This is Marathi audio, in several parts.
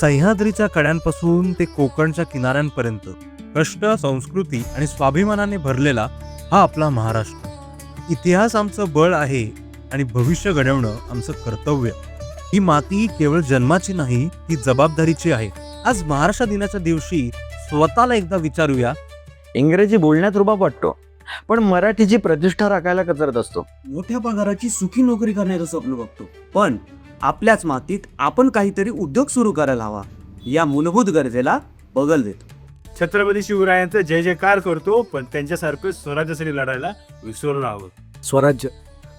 सह्याद्रीच्या कड्यांपासून ते कोकणच्या किनाऱ्यांपर्यंत कष्ट संस्कृती आणि स्वाभिमानाने भरलेला हा आपला महाराष्ट्र. इतिहास आमचं बळ आहे आणि भविष्य घडवणं आमचं कर्तव्य. ही माती केवळ जन्माची नाही ती जबाबदारीची आहे. आज महाराष्ट्र दिनाच्या दिवशी स्वतःला एकदा विचारूया. इंग्रजी बोलण्यात रुबाब वाटतो पण मराठीची प्रतिष्ठा राखायला कचरत असतो. मोठ्या पगाराची सुखी नोकरी करण्याचं स्वप्न बघतो. पण आपल्याच मातीत आपण काहीतरी उद्योग सुरू करायला हवा. या मूलभूत गरजेला बगल देतो. छत्रपती शिवरायांचा जय जयकार करतो पण त्यांच्यासारखं स्वराज्यासाठी लढायला विसरून हवं स्वराज्य.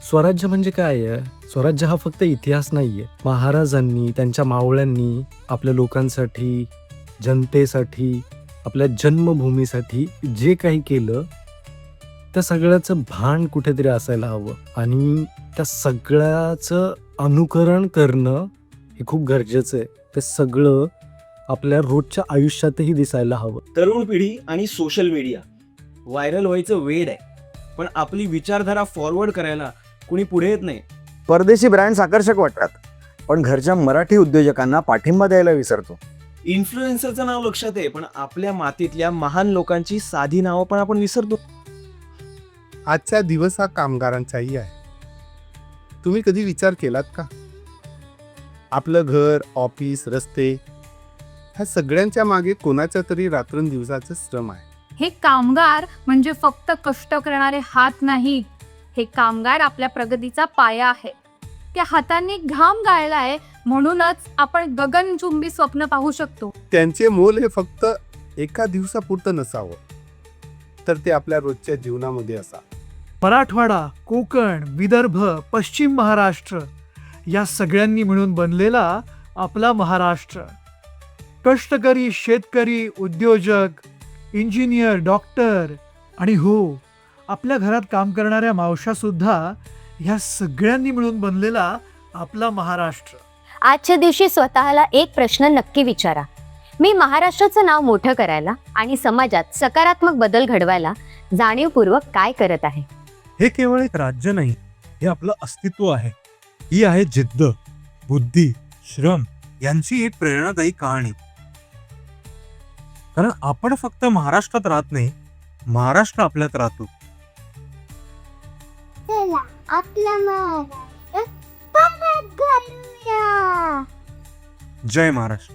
स्वराज्य म्हणजे काय आहे? स्वराज्य हा फक्त इतिहास नाहीये. महाराजांनी त्यांच्या मावळ्यांनी आपल्या लोकांसाठी जनतेसाठी आपल्या जन्मभूमीसाठी जे काही केलं त्या सगळ्याचं भान कुठेतरी असायला हवं. आणि त्या सगळ्याचं अनुकरण करणं हे खूप गरजेचं आहे. ते सगळं आपल्या रोजच्या आयुष्यातही दिसायला हवं. तरुण पिढी आणि सोशल मीडिया व्हायरल व्हायचं वेड आहे. पण आपली विचारधारा फॉरवर्ड करायला कुणी पुढे येत नाही. परदेशी ब्रँड्स आकर्षक वाटतात. पण घरच्या मराठी उद्योजकांना पाठिंबा द्यायला विसरतो. इन्फ्लुएन्सरचं नाव लक्षात आहे पण आपल्या मातीतल्या महान लोकांची साधी नावं पण आपण विसरतो. आजचा दिवस हा कामगारांचाही आहे. तुम्ही कधी विचार केलात का? आपलं घर ऑफिस रस्ते ह्या सगळ्यांच्या मागे कोणाच्या तरी रात्रंदिवसाचं श्रम आहे. हे कामगार म्हणजे फक्त कष्ट करणारे हात नाहीत हे कामगार आपल्या प्रगतीचा पाया आहे. त्या हातांनी घाम गाळलाय म्हणूनच आपण गगनचुंबी स्वप्न पाहू शकतो. त्यांचे मोल हे फक्त एका दिवसापुरतं नसावं. तर ते आपल्या रोजच्या जीवनामध्ये असा मराठवाडा कोकण विदर्भ पश्चिम महाराष्ट्र या सगळ्यांनी मिळून बनलेला आपला महाराष्ट्र. कष्टकरी शेतकरी उद्योजक इंजिनियर डॉक्टर आणि हो आपल्या घरात काम करणाऱ्या मावशासुद्धा ह्या सगळ्यांनी मिळून बनलेला आपला महाराष्ट्र. आजच्या दिवशी स्वतःला एक प्रश्न नक्की विचारा. मी महाराष्ट्राचं नाव मोठं करायला आणि समाजात सकारात्मक बदल घडवायला जाणीवपूर्वक काय करत आहे? हे केवळ एक राज्य नाही हे आपलं अस्तित्व आहे. ही आहे जिद्द बुद्धी श्रम यांची एक प्रेरणादायी कहाणी. कारण आपण फक्त महाराष्ट्रात राहत नाही महाराष्ट्र आपल्यात राहतो. जय महाराष्ट्र.